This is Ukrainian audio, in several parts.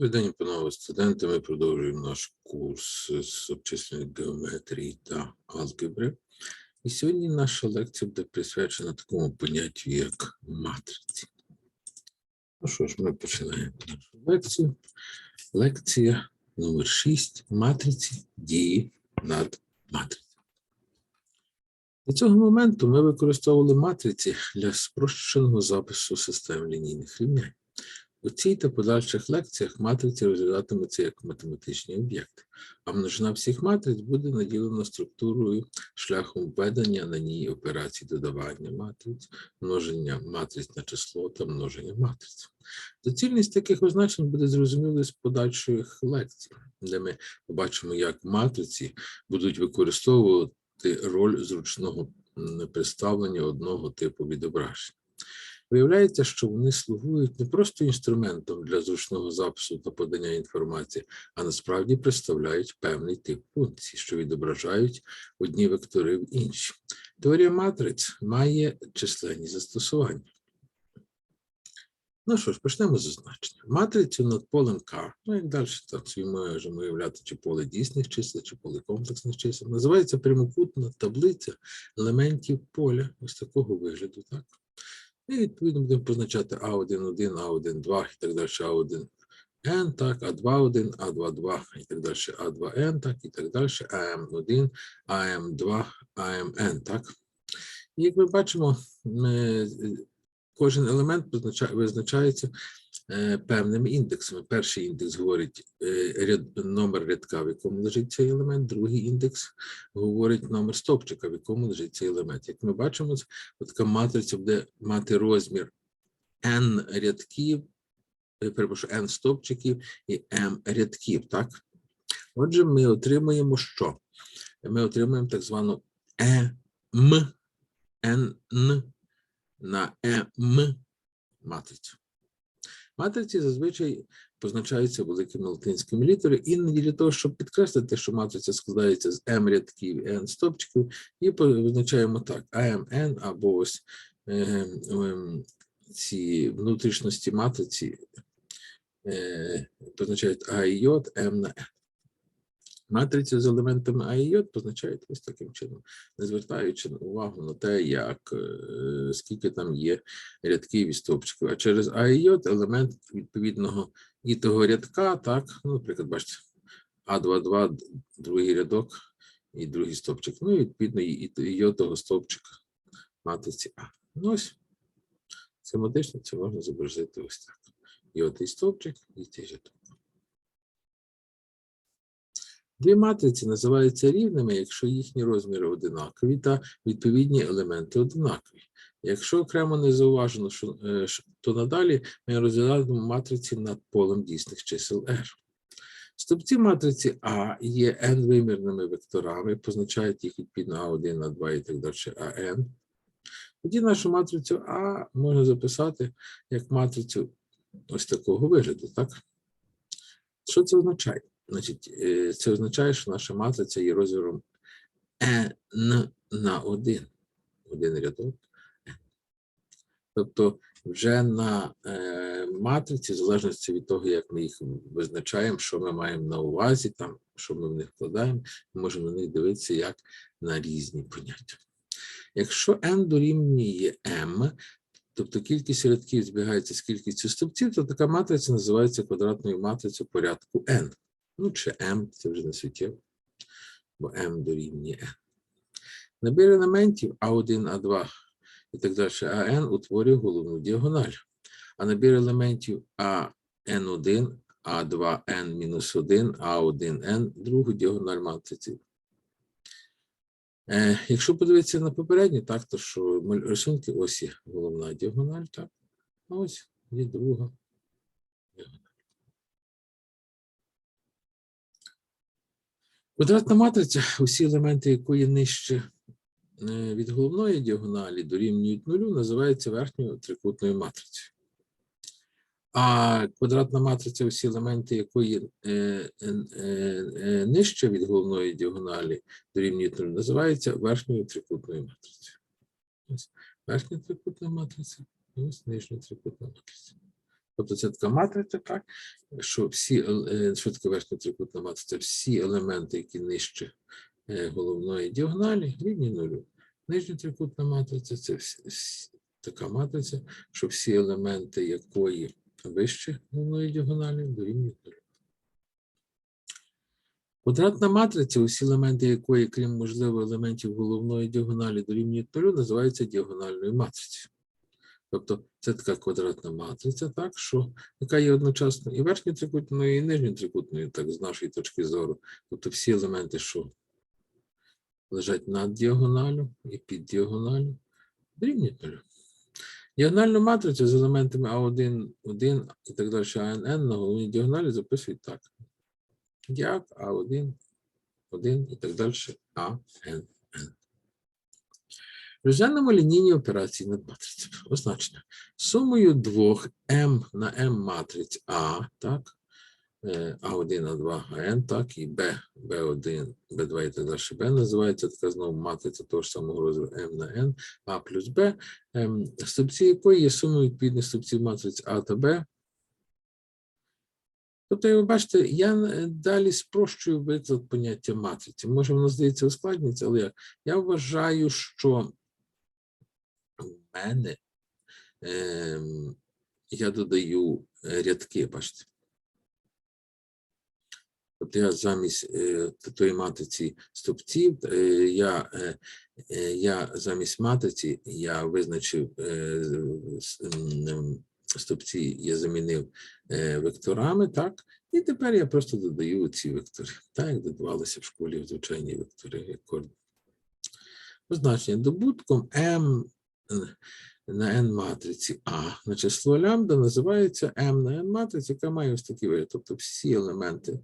День, панове студенти. Ми продовжуємо наш курс з обчисленої геометрії та алгебри. І сьогодні наша лекція буде присвячена такому поняттю, як матриці. Ну що ж, ми починаємо нашу лекцію. Лекція номер 6. Матриці дії над матрицею. До цього моменту ми використовували матриці для спрощеного запису систем лінійних рівнянь. У цій та подальших лекціях матриці розглядатимуться як математичні об'єкти, а множина всіх матриць буде наділена структурою шляхом введення на ній операцій додавання матриць, множення матриць на число та множення матриць. Доцільність таких означень буде зрозумілою з подальших лекцій, де ми побачимо, як матриці будуть використовувати роль зручного представлення одного типу відображення. Виявляється, що вони слугують не просто інструментом для зручного запису та подання інформації, а насправді представляють певний тип функцій, що відображають одні вектори в інші. Теорія матриць має численні застосування. Ну що ж, почнемо з означення. Матрицю над полем К, ну як далі так собі можемо уявляти, чи поле дійсних чисел, чи поле комплексних чисел, називається прямокутна таблиця елементів поля ось такого вигляду. так? І відповідно будемо позначати А1, 1, А1, 2 і так далі, А1, N, так, А2, 1, А2, 2 і так далі, А2N, так, і так далі, АМ1, АМ2, АМН, так. І як ми бачимо, ми, кожен елемент визначається певними індексами. Перший індекс говорить е, номер рядка, в якому лежить цей елемент, другий індекс говорить номер стовпчика, в якому лежить цей елемент. Як ми бачимо, така матриця буде мати розмір n рядків, е, перепрошую, n стовпчиків і m рядків, так? Отже, ми отримуємо що? Ми отримуємо так звану N на EM матрицю. Матриці зазвичай позначаються великими латинськими літерами, іноді для того, щоб підкреслити, що матриця складається з М рядків і n стопчиків, і позначаємо так: AMN або ось е, ці внутрішності матриці е, позначають А і М на N. Матриці з елементами А і J позначають ось таким чином, не звертаючи увагу на те, як е, скільки там є рядків і стовпчиків. А через А і J елемент відповідного і того рядка, так, ну, наприклад, бачите, А22, другий рядок і другий стовпчик. Ну, і відповідно, і, і, і того стовпчика матриці А. Ну, ось схематично це можна зобразити ось так. І от і стовпчик, і цей рядок. Дві матриці називаються рівними, якщо їхні розміри одинакові та відповідні елементи одинакові. Якщо окремо не зауважено, е, то надалі ми розглядаємо матриці над полем дійсних чисел R. Стовпці матриці А є n-вимірними векторами, позначають їх відповідно А1, А2 і так далі АН. Тоді нашу матрицю А можна записати як матрицю ось такого вигляду, так? Що це означає? Значить, е, це означає, що наша матриця є розміром n на 1. Один рядок. Тобто вже на е, матриці, в залежності від того, як ми їх визначаємо, що ми маємо на увазі, там, що ми в них вкладаємо, ми можемо на них дивитися як на різні поняття. Якщо n дорівнює m, тобто кількість рядків збігається з кількістю стовпців, то така матриця називається квадратною матрицею порядку n. Ну, чи m, це вже не суттєво, бо m дорівнює n. Набір елементів А1, А2 і так далі АН утворює головну діагональ. А набір елементів АН1, А2N-1, А1N другу діагональ матриці. Е, якщо подивитися на попередню, так, то що рисунки, ось є головна діагональ, так. А ось є друга. діагональ. Квадратна матриця, усі елементи якої нижче е, від головної діагоналі дорівнюють нулю, називається верхньою трикутною матрицею. А квадратна матриця, усі елементи якої е, е, е, нижче від головної діагоналі дорівнюють нулю, називається верхньою трикутною матрицею. Ось верхня трикутна матриця, ось нижня трикутна матриця. Тобто це така матриця, так, що всі, ел- е, що верхня трикутна матриця, всі елементи, які нижче е, головної діагоналі, рівні нулю. Нижня трикутна матриця це така матриця, що всі елементи якої вище головної діагоналі дорівнюють нулю. Квадратна матриця, усі елементи якої, крім можливо, елементів головної діагоналі дорівнюють нулю, називається діагональною матрицею. Тобто це така квадратна матриця, так, що, яка є одночасно і верхньою трикутною, і нижньою трикутною, так, з нашої точки зору. Тобто всі елементи, що лежать над діагоналю і під діагоналю, дорівнюють нулю. Діагональну матрицю з елементами А1, 1 і так далі, АНН на головній діагоналі записують так. Діаг А1, 1 і так далі, АНН. Розв'янемо лінійні операції над матрицями. Означення. Сумою двох m на m матриць А, так, е, А1, А2, АН, так, і B, B1, B2 і так далі, B називається така знову матриця того ж самого розміру m на n, А плюс B, ем, стовпці якої є сумою відповідних стовпців матриць А та Б. Тобто, ви бачите, я е, далі спрощую виклад поняття матриці. Може, воно здається ускладнюється, але як? Я вважаю, що мене ем, я додаю е, рядки, бачите. Тобто я замість е, тої матриці стовпців, е, я, е, е, я замість матриці я визначив е, з- с- м, стовпці, я замінив е, векторами, так? І тепер я просто додаю ці вектори, так як додавалося в школі в звичайні вектори. Позначення добутком е, на n матриці А на число лямбда називається m на n матриці, яка має ось такі вигляд. Тобто всі елементи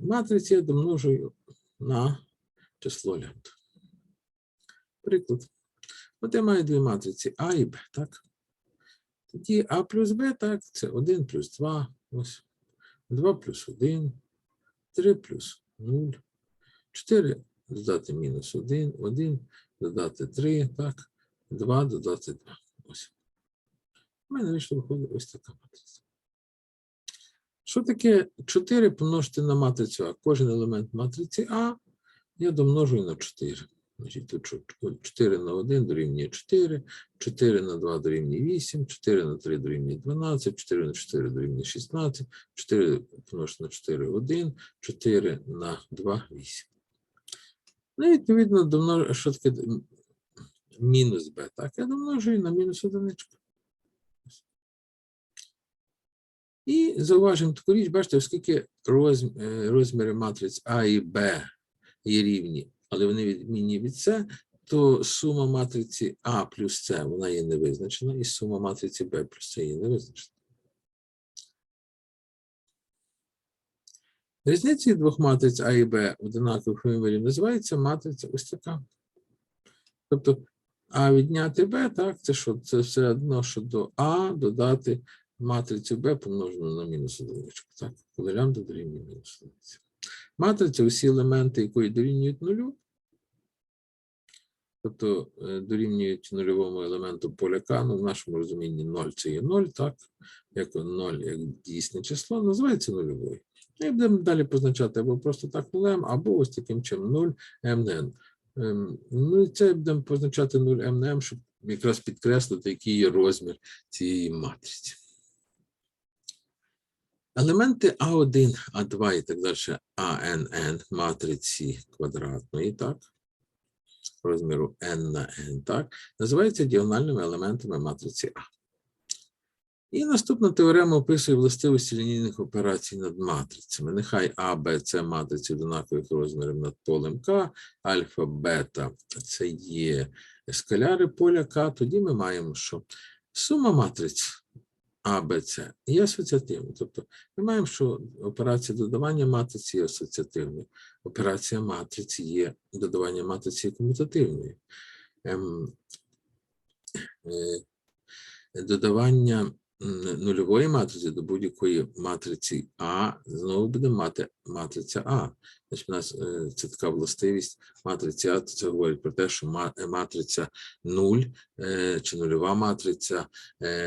матриці я домножую на число лямбда. Приклад. От я маю дві матриці А і Б, так? Тоді А плюс Б, так, це 1 плюс 2, ось 2 плюс 1, 3 плюс 0, 4 додати мінус 1, 1 додати 3, так, 2 додати 2. Ось. У мене вийшло виходить ось така матриця. Що таке 4 помножити на матрицю А? Кожен елемент матриці А я домножую на 4. Значить, тут 4 на 1 дорівнює 4, 4 на 2 дорівнює 8, 4 на 3 дорівнює 12, 4 на 4 дорівнює 16, 4 помножити на 4 – 1, 4 на 2 – 8. Ну, відповідно, що таке мінус b, так? Я домножую на мінус одиничку. І зауважимо таку річ, бачите, оскільки е, розміри матриць А і Б є рівні, але вони відмінні від С, то сума матриці А плюс С вона є невизначена, і сума матриці Б плюс С є невизначена. Різницею двох матриць А і Б одинакових вимірів називається матриця ось така. Тобто А відняти Б, так, це що? Це все одно, що до А додати матрицю Б помножену на мінус одиничку. Так, коли лямбда дорівнює мінус одиниці. Матриця, усі елементи, якої дорівнюють нулю, тобто е, дорівнюють нульовому елементу поля К, ну в нашому розумінні 0 це є 0, так, як 0 як дійсне число, називається нульовою. І будемо далі позначати або просто так нулем, або ось таким чином 0 МН. Ем, Ну це будемо позначати 0 МНМ, щоб якраз підкреслити, який є розмір цієї матриці. Елементи А1, А2 і так далі, АНН матриці квадратної, так, розміру n на n, так, називаються діагональними елементами матриці А. І наступна теорема описує властивості лінійних операцій над матрицями. Нехай А, Б, С матриці однакових розмірів над полем К, альфа, бета це є скаляри поля К, тоді ми маємо, що сума матриць А, Б, С є асоціативною. Тобто ми маємо, що операція додавання матриці є асоціативною, операція матриці є додавання матриці комутативною. Ем, е, додавання нульової матриці до будь-якої матриці А знову будемо мати матриця А. Значить, у нас е, це така властивість матриці А, це говорить про те, що е, матриця 0 е, чи нульова матриця,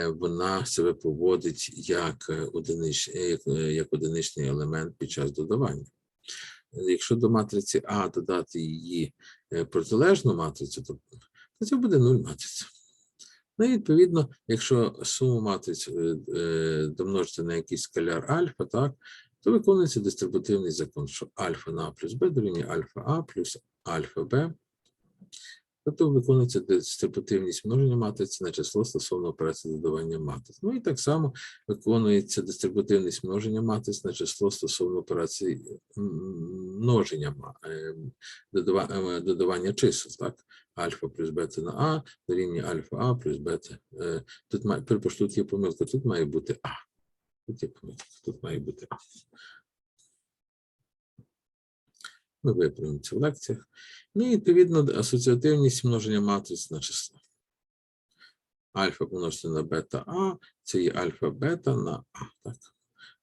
вона себе поводить як, одинич, е, як, одиничний елемент під час додавання. Якщо до матриці А додати її протилежну матрицю, то, то це буде 0 матриця. Ну і відповідно, якщо суму матриць е, е, домножити на якийсь скаляр альфа, так, то виконується дистрибутивний закон, що альфа на А плюс Б дорівнює альфа А плюс альфа Б. Тобто виконується дистрибутивність множення матриці на число стосовно операції додавання матриць. Ну і так само виконується дистрибутивність множення матриць на число стосовно операції множення е, додавання чисел. Так? Альфа плюс бета на А дорівнює альфа А плюс бета. Е, Тут має, перепрошую, тут є помилка, тут має бути А. Тут є помилка, тут має бути А. Ми виправимо це в лекціях. Ну і відповідно асоціативність множення матриць на число. Альфа помножити на бета А, це є альфа бета на А. Так.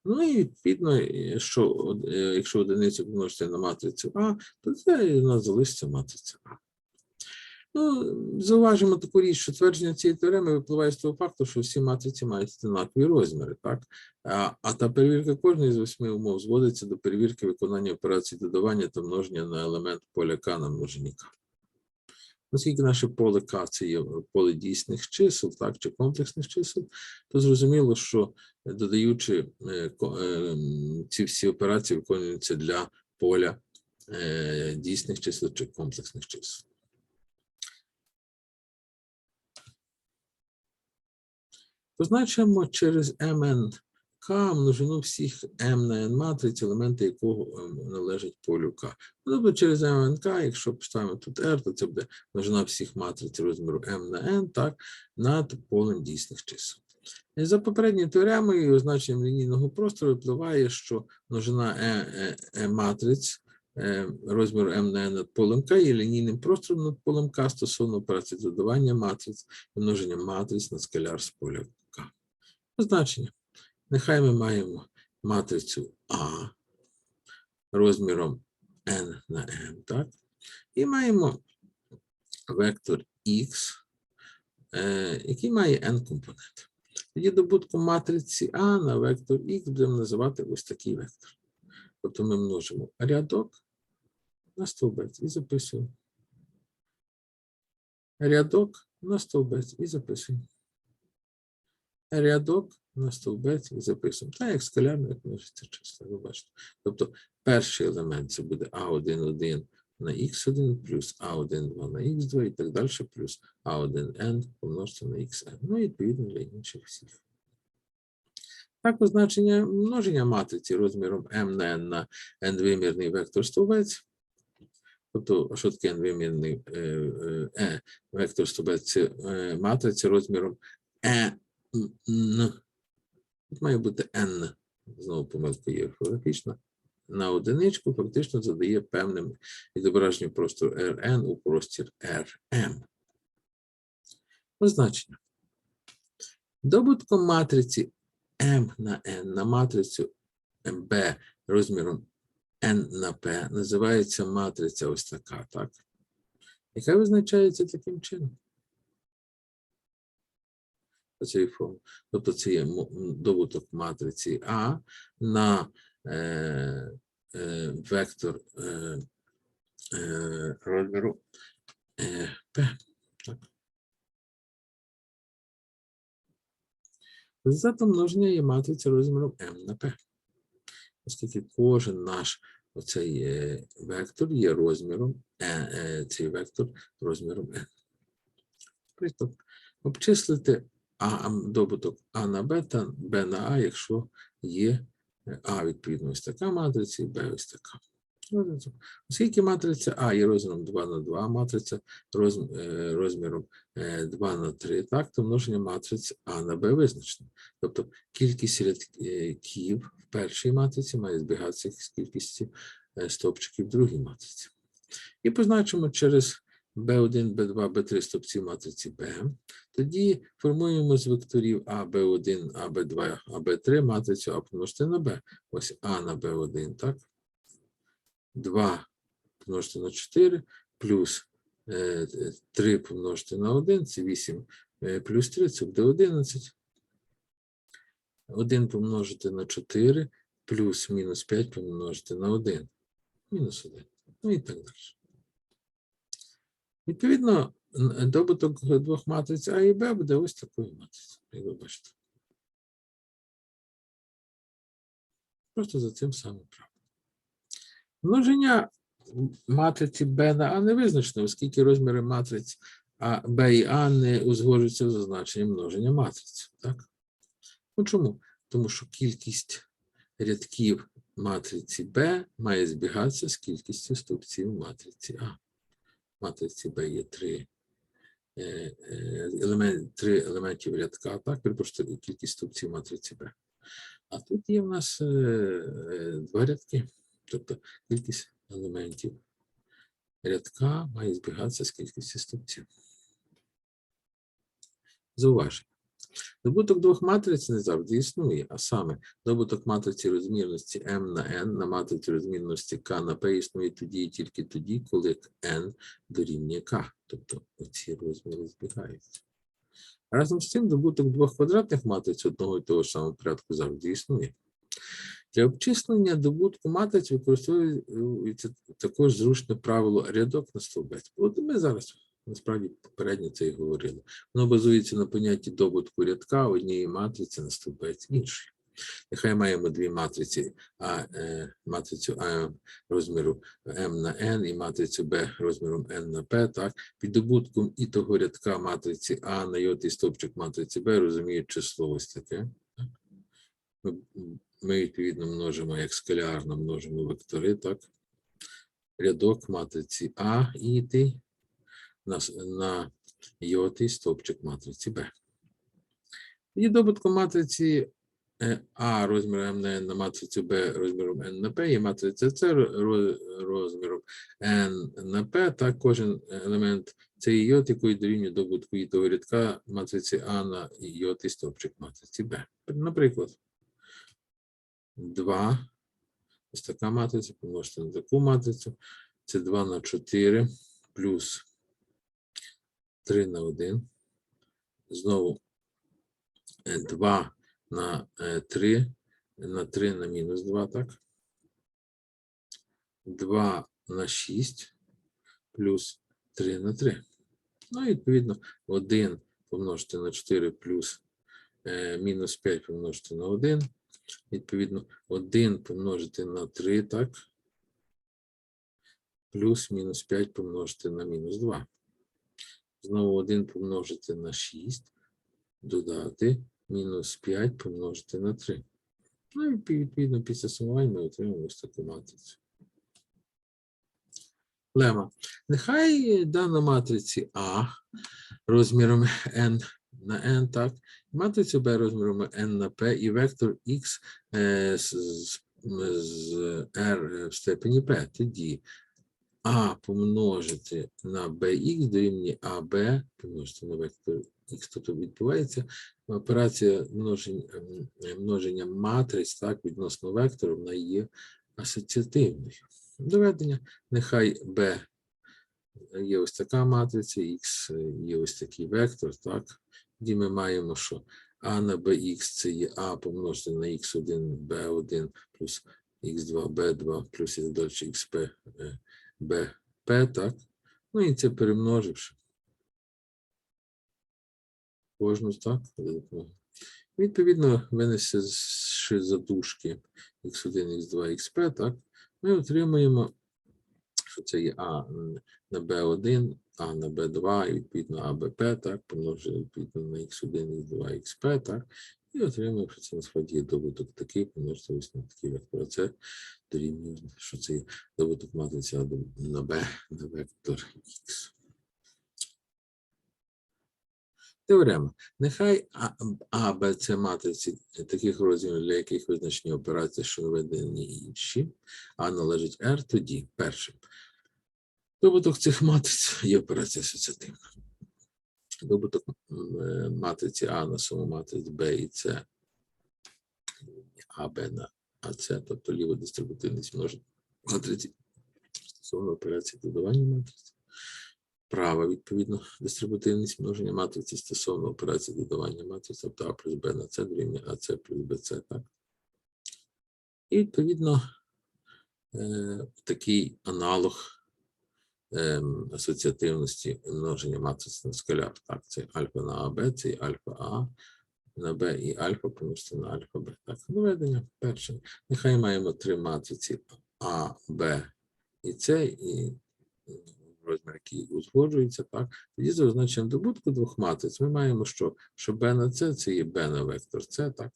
Ну і відповідно, що е, якщо одиницю помножити на матрицю А, то це у нас залишиться матриця А. Ну, зауважимо таку річ, що твердження цієї теореми випливає з того факту, що всі матриці мають однакові розміри, так? А, а та перевірка кожної з восьми умов зводиться до перевірки виконання операцій додавання та множення на елемент поля К на множині К. Оскільки наше поле К це є поле дійсних чисел, так, чи комплексних чисел, то зрозуміло, що е, додаючи е, е, ці всі операції виконуються для поля дійсних чисел чи комплексних чисел. Позначимо через МНК множину всіх М на N матриць, елементи якого ем, належать полю К. Тобто через МНК, якщо поставимо тут R, то це буде множина всіх матриць розміру M на N, так, над полем дійсних чисел. За попередньою теоремою означенням лінійного простору випливає, що множина е, е, е, матриць е, розміру m на n над полем К є лінійним простором над полем К стосовно операції додавання матриць і множення матриць на скаляр з поля. Значення. Нехай ми маємо матрицю А розміром n на m, так? І маємо вектор X, е, який має n компонент. Тоді добутком матриці А на вектор X будемо називати ось такий вектор. Тобто ми множимо рядок на стовбець і записуємо. Рядок на стовбець і записуємо. Рядок на стовбець і записуємо. Так, як скалярно, як множиться числа, ви бачите. Тобто перший елемент це буде А1,1 на х1 плюс А1,2 на х2 і так далі, плюс А1n помножити на xn. Ну і відповідно для інших всіх. Також значення множення матриці розміром m на n на n-вимірний вектор стовбець. Тобто, що таке n-вимірний е, е, е, вектор стовбець? Це е, матриця розміром e, n. Тут має бути n. Знову помилка є орфографічна. На одиничку фактично задає певним відображенням простору Rn у простір Rm. Позначення. Добутком матриці M на N на матрицю B розміром N на P називається матриця ось така, так? Яка визначається таким чином? Цієї форми. Тобто це є добуток матриці А на е, е, вектор е, е, розміру е, P. Так. Результатом множення є матриця розміром m на p. Оскільки кожен наш оцей е, вектор є розміром, е, е, цей вектор розміром n. Приклад. Обчислити а, добуток А на Б та Б на А, якщо є е, А відповідно ось така матриця і Б ось така. Оскільки матриця А є розміром 2 на 2, матриця е, розміром е, 2 на 3, так, то множення матриць А на Б визначено. Тобто кількість рядків в першій матриці має збігатися з кількістю е, стовпчиків в другій матриці. І позначимо через B1, B2, B3 стовпці матриці B. Тоді формуємо з векторів А, Б1, А, Б2, А, Б3 матрицю А помножити на Б. Ось А на Б1, так? 2 помножити на 4 плюс е, 3 помножити на 1, це 8 е, плюс 3, це буде 11. 1 помножити на 4 плюс мінус 5 помножити на 1. Мінус 1. Ну і так далі. Відповідно, добуток двох матриць А і Б буде ось такою матрицею, як ви бачите. Просто за цим самим правилом. Множення матриці Б на А не визначено, оскільки розміри матриць А, Б і А не узгоджуються за значенням множення матриць. Так? Ну чому? Тому що кількість рядків матриці Б має збігатися з кількістю стовпців матриці А. Матриці Б є три, е, е, елемент, три елементів рядка, так, перепрошую, кількість стовпців матриці Б. А тут є в нас е, два рядки, тобто кількість елементів рядка має збігатися з кількістю стовпців. Зауваження. Добуток двох матриць не завжди існує, а саме добуток матриці розмірності m на n на матриці розмірності k на p існує тоді і тільки тоді, коли n дорівнює k, тобто оці розміри збігаються. Разом з цим добуток двох квадратних матриць одного і того ж самого порядку завжди існує. Для обчислення добутку матриць використовується також зручне правило рядок на стовбець. От ми зараз насправді попередньо це і говорили. Воно базується на понятті добутку рядка однієї матриці на стовбець іншої. Нехай маємо дві матриці, а е, матрицю А розміру m на n і матрицю B розміром n на p. Так, під добутком і того рядка матриці А на йотий стовпчик матриці Б розуміють число ось таке. так. Ми, ми відповідно множимо як скалярно множимо вектори, так. Рядок матриці А і ти на, на йотий стовпчик матриці Б. Тоді добутком матриці е, А розміром n на матрицю Б розміром n на P і матриця С розміром n на P, так кожен елемент цієї йот, якої дорівнює добутку і того рядка матриці А на йотий стовпчик матриці Б. Наприклад, 2, ось така матриця, помножити на таку матрицю, це 2 на 4 плюс 3 на 1. Знову 2 на 3, на 3 на мінус 2, так? 2 на 6 плюс 3 на 3. Ну, і відповідно, 1 помножити на 4 плюс е, мінус 5 помножити на 1. Відповідно, 1 помножити на 3, так? Плюс мінус 5 помножити на мінус 2. Знову 1 помножити на 6, додати мінус 5 помножити на 3. Ну і відповідно після сумувань ми отримаємо ось таку матрицю. Лема. Нехай дана матриці А розміром n на n, так, матрицю B розміром n на p і вектор x е, з, з, з r в степені p. Тоді А помножити на bx дорівнює AB помножити на вектор x, тобто відбувається операція множення, ем, множення матриць так, відносно вектору, вона є асоціативною. Доведення, нехай B є ось така матриця, X є ось такий вектор, так. Тоді ми маємо, що А на BX це є А помножити на X1, B1 плюс X2, B2 плюс і далі XP, BP, так. Ну і це перемноживши. Кожну, так. Відповідно, винесши задушки X1, X2, XP, так, ми отримуємо, що це є А на B1, А на B2, і відповідно АБП, так, помножити відповідно на X1, X2, XP, так, і отримуємо, що це насправді є добуток такий, помножити ось на такий вектор. Це дорівнює, що це добуток матриці на B на вектор X. Теорема. Нехай А, Б, С матриці таких розмірів, для яких визначені операції, що наведені інші, А належить R, тоді перше. Добуток цих матриць є операція асоціативна. Добуток е, матриці А на суму матриць Б і С, АБ на АС, тобто ліводистрибутивність множить матриці стосовно операції додавання матриці. Права, відповідно, дистрибутивність множення матриці стосовно операції додавання матриць, тобто А плюс Б на С дорівнює АС плюс БС, так? І відповідно е, такий аналог асоціативності множення матриць на скаляр. Так, це альфа на АБ, це альфа А на Б і альфа помножити на альфа Б. Так, доведення перше. Нехай маємо три матриці А, Б і С, і розмір, який узгоджується, так. Тоді за означенням добутку двох матриць ми маємо, що, що Б на С це є Б на вектор С, так.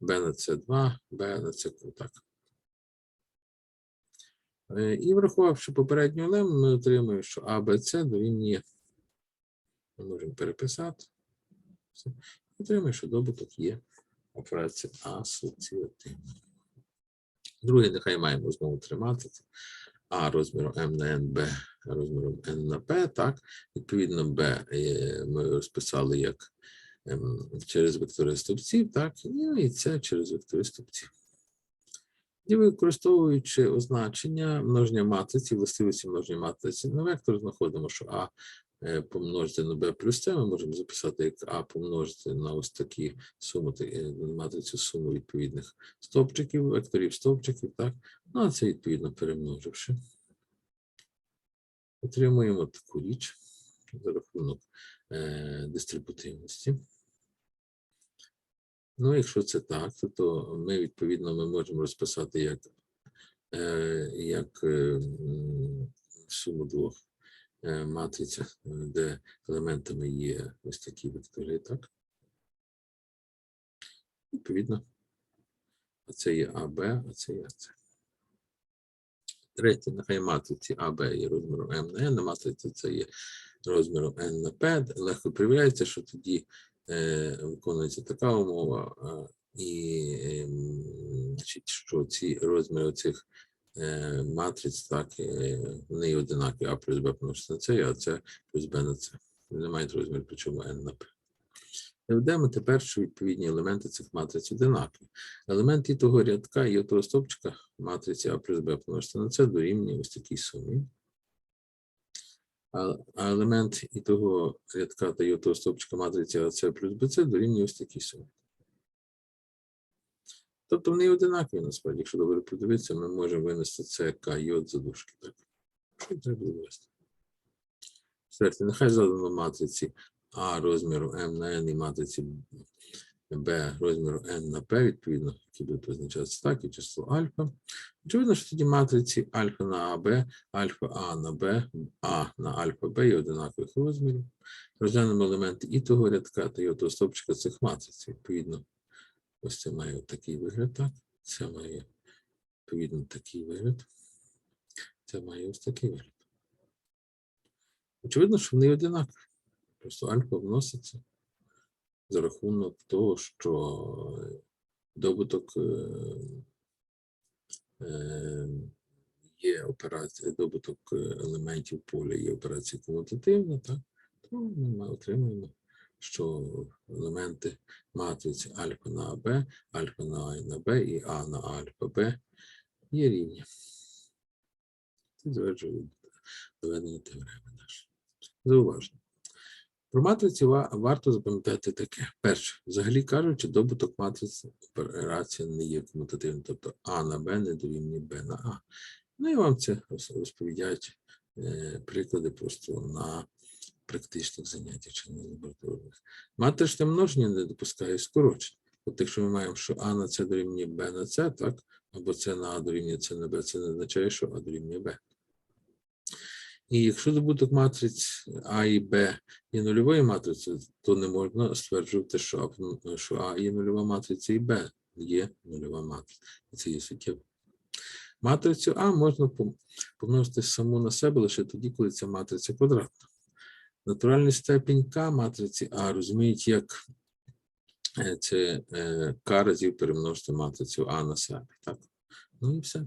Б на С 2, Б на С так. Е, І врахувавши попередню лему, ми отримуємо, що А, Б, С дорівнює. Ми можемо переписати. Отримуємо, що добуток є операція асоціативна. Друге, нехай маємо знову тримати. А розміром М на Н, Б розміром N на P, так. Відповідно, Б е, ми розписали як ем, через вектори стовпців, так, і це через вектори стовпців. І використовуючи означення множення матриці, властивості множення матриці на вектор, знаходимо, що А е, помножити на Б плюс С, ми можемо записати як А помножити на ось такі суми, е, матрицю суму відповідних стовпчиків, векторів стовпчиків, так? Ну, а це відповідно перемноживши. Отримуємо таку річ за рахунок е, дистрибутивності. Ну, якщо це так, то, ми відповідно ми можемо розписати як, е, як е, суму двох е, матриць, е, де елементами є ось такі вектори, так? Відповідно, а це є АБ, а це є АЦ. Третє, нехай матриці АБ є розміром М на N, а матриця це є розміром N на P. Легко проявляється, що тоді виконується така умова, е, і ем, значить, що ці розміри цих е, матриць, так, е, вони є одинакові, А плюс Б помножити на С, і АЦ плюс Б на С. Вони мають розмір, причому N на P. Доведемо тепер, що відповідні елементи цих матриць одинакові. Елемент і того рядка і того стовпчика матриці А плюс Б помножити на С дорівнює ось такій сумі. А, елемент і того рядка та і того стовпчика матриці АС плюс БЦ дорівнює ось такій сумі. Тобто вони одинакові насправді. Якщо добре подивитися, ми можемо винести це К і от задушки. Так. Що треба було винести? Четверте, нехай задано матриці А розміру М на N і матриці Б розміру N на P, відповідно, які будуть визначатися так, і число альфа. Очевидно, що тоді матриці альфа на АБ, альфа А на Б, А на альфа Б є одинакових розмірів. Розглянемо елементи і того рядка, та й того стовпчика цих матриць. Відповідно, ось це має такий вигляд, так. Це має відповідно такий вигляд. Це має ось такий вигляд. Очевидно, що вони одинакові. Просто альфа вноситься за рахунок того, що добуток е, е, є операція, добуток е, елементів поля є операція комутативна, так? то ми отримуємо, що елементи матриці альфа на АБ, альфа на А на Б і А на альфа Б є рівні. Це доведення теореми нашої. Зауваження. Про матриці варто запам'ятати таке. Перше, взагалі кажучи, добуток матриць операція не є комутативним, тобто А на Б не дорівнює Б на А. Ну і вам це розповідають е, приклади просто на практичних заняттях чи на лабораторних. Матричне множення не допускає скорочень. Тобто, якщо ми маємо, що А на С дорівнює Б на С, так, або С на А дорівнює С на Б, це не означає, що А дорівнює Б. І якщо добуток матриць А і Б є нульовою матрицею, то не можна стверджувати, що А, є нульова матриця і Б є нульова матриця. І це є суттєво. Матрицю А можна помножити саму на себе лише тоді, коли ця матриця квадратна. Натуральний степінь К матриці А розуміють як е, це е, К разів перемножити матрицю А на себе. Так? Ну і все.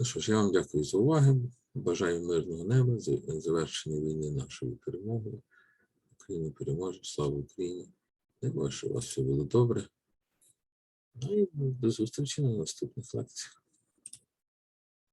Ну що ж, я вам дякую за увагу. Бажаю мирного неба, завершення війни нашою перемогою. Україна переможе, слава Україні. Я бачу, що у вас все було добре. Ну і до зустрічі на наступних лекціях.